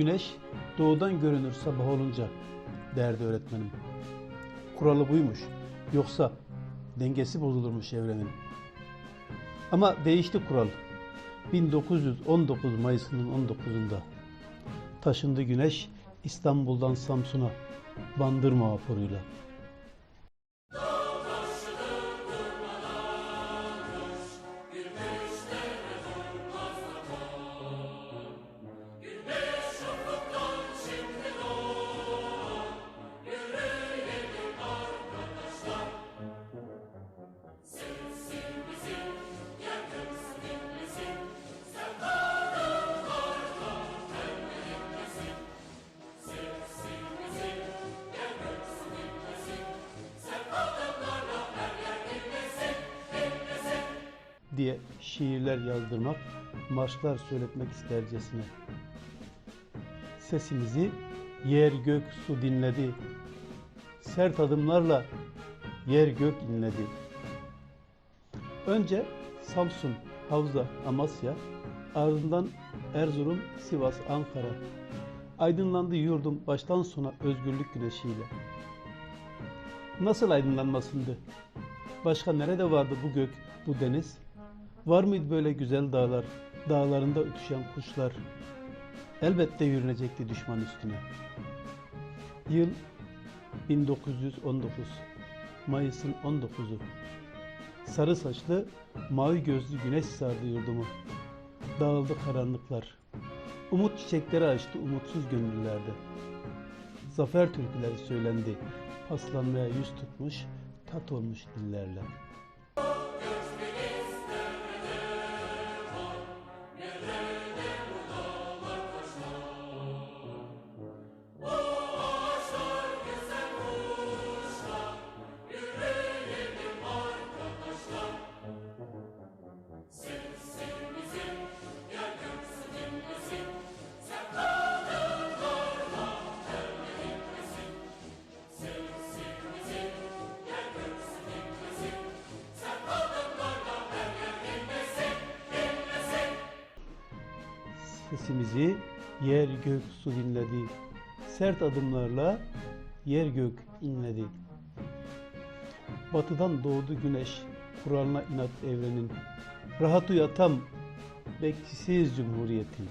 Güneş doğudan görünür sabah olunca derdi öğretmenim. Kuralı buymuş. Yoksa dengesi bozulurmuş evrenin. Ama değişti kural. 1919 Mayıs'ının 19'unda taşındı güneş İstanbul'dan Samsun'a bandırma vapuruyla. Diye şiirler yazdırmak, marşlar söyletmek istercesine. Sesimizi yer gök su dinledi. Sert adımlarla yer gök inledi. Önce Samsun, Havza, Amasya, ardından Erzurum, Sivas, Ankara. Aydınlandı yurdum baştan sona özgürlük güneşiyle. Nasıl aydınlanmasındı? Başka nerede vardı bu gök, bu deniz? Var mıydı böyle güzel dağlar, dağlarında ötüşen kuşlar? Elbette yürünecekti düşman üstüne. Yıl 1919. Mayıs'ın 19'u. Sarı saçlı, mavi gözlü güneş sardı yurdumu. Dağıldı karanlıklar. Umut çiçekleri açtı umutsuz gönüllerde. Zafer türküleri söylendi. Paslanmaya yüz tutmuş, tat olmuş dillerle. Sesimizi yer gök su dinledi. Sert adımlarla yer gök inledi. Batıdan doğdu güneş, kuralına inat evrenin. Rahat uyatam, bekçisiz cumhuriyetin.